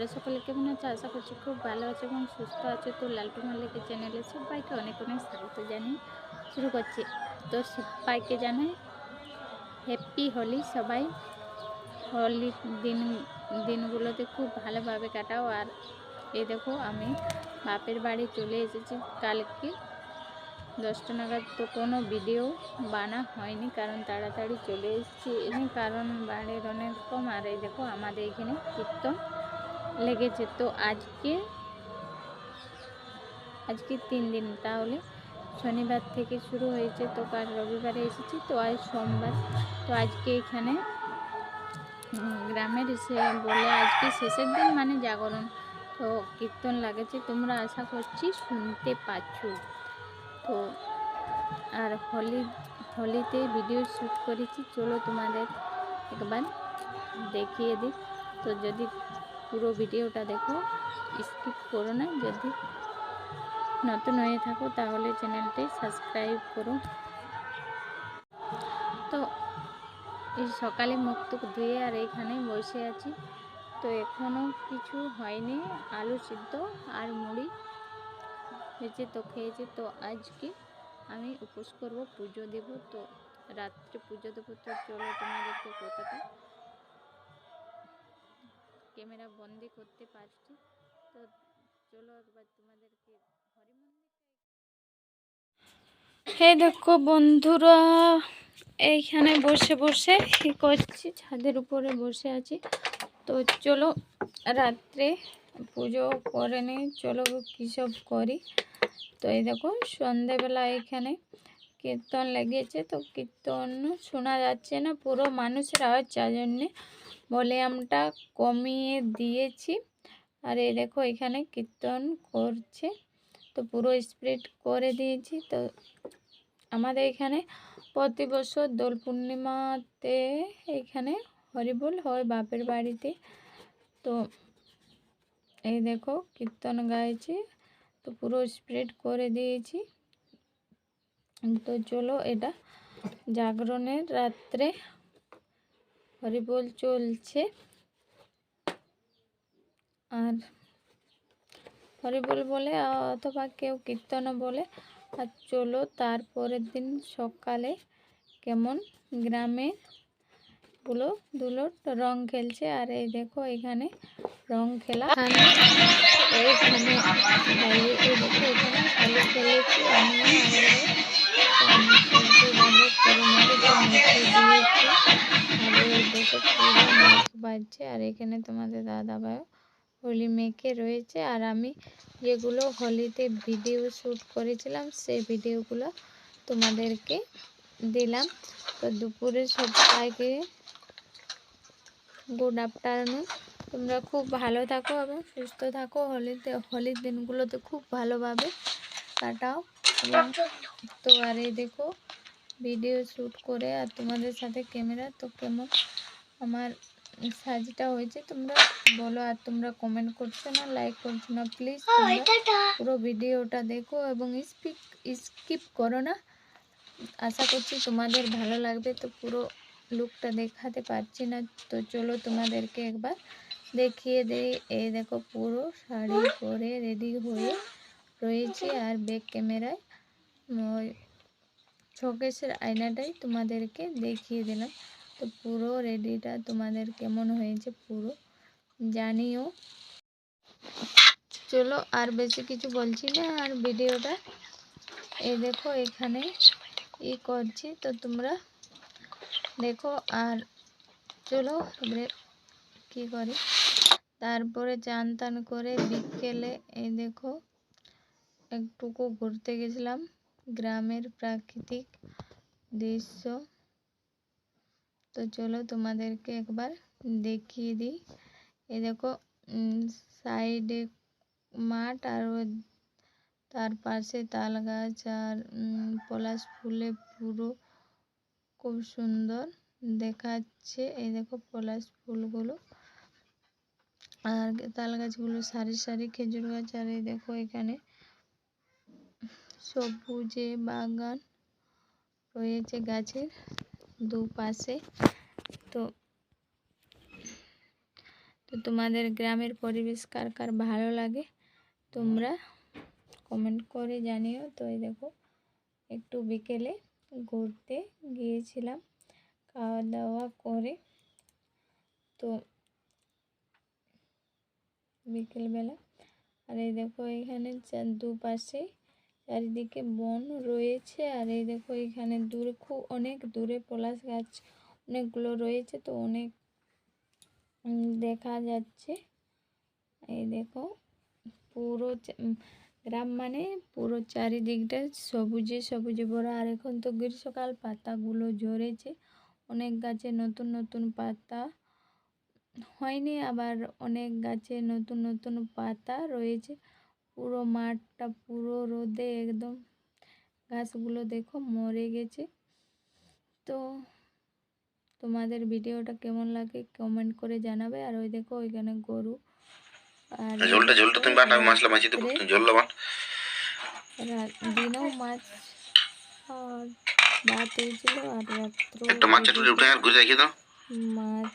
তোমরা সকলে কেমন আছো? আশা করছি খুব ভালো আছো এবং সুস্থ আছো। তো লালটু মাল্লিকের চ্যানেলে সবাইকে অনেক অনেক স্বাগত জানিয়ে শুরু করছি। তো সবাইকে জানাই হ্যাপি হোলি সবাই। হোলি দিন, দিনগুলোতে খুব ভালোভাবে কাটাও। আর এই দেখো, আমি বাপের বাড়ি চলে এসেছি। কালকে দশটা নাগাদ তো কোনো ভিডিও বানা হয়নি, কারণ তাড়াতাড়ি চলে এসেছি। কারণ বাড়ির অনেক কম আর এই দেখো, আমাদের এখানে কীর্তন। লেগেছে। তো আজকে আজকে তিন দিন, তাহলে শনিবার থেকে শুরু হয়েছে। তো কাল রবিবারে এসেছি, তো আজ সোমবার। তো আজকে এখানে গ্রামের এসে বলে আজকে শেষের দিন মানে জাগরণ। তো কীর্তন লাগেছে, তোমরা আশা করছি শুনতে পাচ্ছ। তো আর হোলি, হোলিতে ভিডিও শ্যুট করেছি, চলো তোমাদের একবার দেখিয়ে দিই। তো যদি পুরো ভিডিওটা দেখো। স্কিপ করো না, যদি নতুন হয়ে থাকো তাহলে চ্যানেলটি সাবস্ক্রাইব করো। তো এই সকালে মুখ টুক ধুয়ে আর এইখানে বসে আছি। তো এখনও কিছু হয়নি, আলু সিদ্ধ আর মুড়ি হয়েছে তো খেয়েছে। তো আজকে আমি উপোস করব, পুজো দেব। তো রাত্রে পুজো দেবো, তো চলো তোমাদেরকে কতটা ক্যামেরা বন্দি করতে পারছি। তো চলো একবার তোমাদেরকে হে দেখো বন্ধুরা, এইখানে বসে বসে কি করছি? ছাদের উপরে বসে আছি। তো চলো রাত্রে পুজো করে নিই, চলো কী সব করি? তো এই দেখো সন্ধেবেলা এখানে কীর্তন লেগেছে। তো কীর্তন শোনা যাচ্ছে না, পুরো মানুষের আওয়াজ, যার জন্যে ভলিউমটা কমিয়ে দিয়েছি। আর এই দেখো, এখানে কীর্তন করছে। তো পুরো স্প্রিড করে দিয়েছি। তো আমাদের এখানে প্রতি বছর দোল পূর্ণিমাতে এখানে হরিবোল হয় বাপের বাড়িতে। তো এই দেখো, কীর্তন গাইছি। তো পুরো স্প্রেড করে দিয়েছি। তো চলো এটা জাগরণের রাত্রে হরিবোল চলছে। আর হরিবোল বলে অথবা কেউ কীর্তনও বলে। আর চলো তারপরের দিন সকালে কেমন গ্রামে গুলো ধুলো রং খেলছে। আর এই দেখো এখানে রং খেলা। এইখানে বাজছে আর এখানে তোমাদের দাদা ভাই হোলি মেখে রয়েছে। আর আমি যেগুলো হোলিতে ভিডিও শ্যুট করেছিলাম সেই ভিডিওগুলো তোমাদেরকে দিলাম। তো দুপুরে সবাইকে গুড আফটারনুন তোমরা খুব ভালো থাকো এবং সুস্থ থাকো। হোলিতে, হোলির দিনগুলোতে খুব ভালোভাবে কাটাও। তো আর এই দেখো ভিডিও শ্যুট করে আর তোমাদের সাথে ক্যামেরা তো কেমন? আমার সাজটা হয়েছে তোমরা বলো আর তোমরা কমেন্ট করছ না লাইক করছ না প্লিজ পুরো ভিডিওটা দেখো এবং স্পিক স্কিপ করো না। আশা করছি তোমাদের ভালো লাগবে তো পুরো লুকটা দেখাতে পারছি না। তো চলো তোমাদেরকে একবার দেখিয়ে দেই। এই দেখো পুরো শাড়ি পরে রেডি হয়ে রয়েছি আর ব্যাক ক্যামেরায় ওই শোকেসের আয়নাটাই তোমাদেরকে দেখিয়ে দিলাম। তো পুরো রেডিটা তোমাদের কেমন হয়েছে পুরো জানিও। চলো আর বেশি কিছু বলছি না আর ভিডিওটা। এই দেখো এখানে ই করছি তো তোমরা দেখো আর চলো কী করি। তারপরে চান টান করে বিকেলে এই দেখো একটুকু ঘুরতে গেছিলাম। গ্রামের প্রাকৃতিক দৃশ্য। তো চলো তোমাদেরকে একবার দেখিয়ে দিই। এই দেখো সাইডে মাঠ আর তার পাশে তাল গাছ আর পলাশ ফুলে পুরো খুব সুন্দর দেখাচ্ছে। এই দেখো পলাশ ফুলগুলো আর তাল গাছগুলো সারি সারি খেজুর গাছ আর এই দেখো এখানে সবুজে বাগান রয়েছে গাছের। দুপাশে তো তো তোমাদের গ্রামের পরিবেশ কার কার ভালো লাগে তোমরা কমেন্ট করে জানিও। তো এই দেখো, একটু বিকেলে ঘুরতে গিয়েছিলাম খাওয়া দাওয়া করে। তো বিকেলবেলা, আর এই দেখো এখানে দুপাশে চারিদিকে বন রয়েছে আর এই দেখো এখানে দূরে খুব অনেক দূরে পলাশ গাছ অনেকগুলো রয়েছে তো অনেক দেখা যাচ্ছে। এই দেখো পুরো গ্রাম মানে পুরো চারিদিকটা সবুজে সবুজে ভরা। আর এখন তো গ্রীষ্মকাল, পাতাগুলো ঝরেছে। অনেক গাছে নতুন নতুন পাতা হয়নি, আবার অনেক গাছে নতুন নতুন পাতা রয়েছে। পুরো মাঠটা পুরো রোদে একদম। গাছগুলো দেখো মরে গেছে। তো তোমাদের ভিডিওটা কেমন লাগে কমেন্ট করে জানাবে। আর ওই দেখো ওইখানে গরু আর ঝোলটা ঝোলটা তুমি বাট মাছলা মাছি দিনেও আর ভাত হয়েছিল আর রাত্র একটা মাছ চাটুটে উঠে আর ঘুরে রাখি দাও। মাছ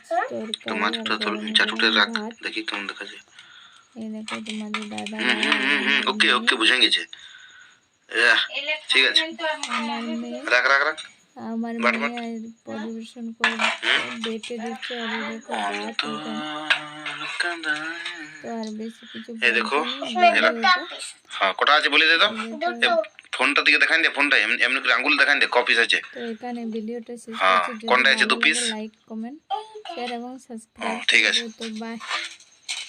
তো তরকারি মাছ রাখ দেখি কেমন দেখা যায় এই দেখো তোমাদের দাদা ওকে ওকে বুঝে গেছে। ঠিক আছে। রাখ রাখ রাখ। আমার বাট বাট। মেয়ে আর পরিবেশন করে বেটে দিচ্ছে আর দেখো তো আর বেশি কিছু এই দেখো, বলছি না, এরা- ভিডিওটা হ্যাঁ কটা আছে বলে দে তো। দেখো। ফোনটা দিকে দেখান দে ফোনটা এমনি করে আঙ্গুল দেখান দে কপিস আছে। তো এখানে ভিডিওটা শেষ হ্যাঁ, কোনটা আছে? দু লাইক কমেন্ট শেয়ার এবং সাবস্ক্রাইব ঠিক আছে। তো বাই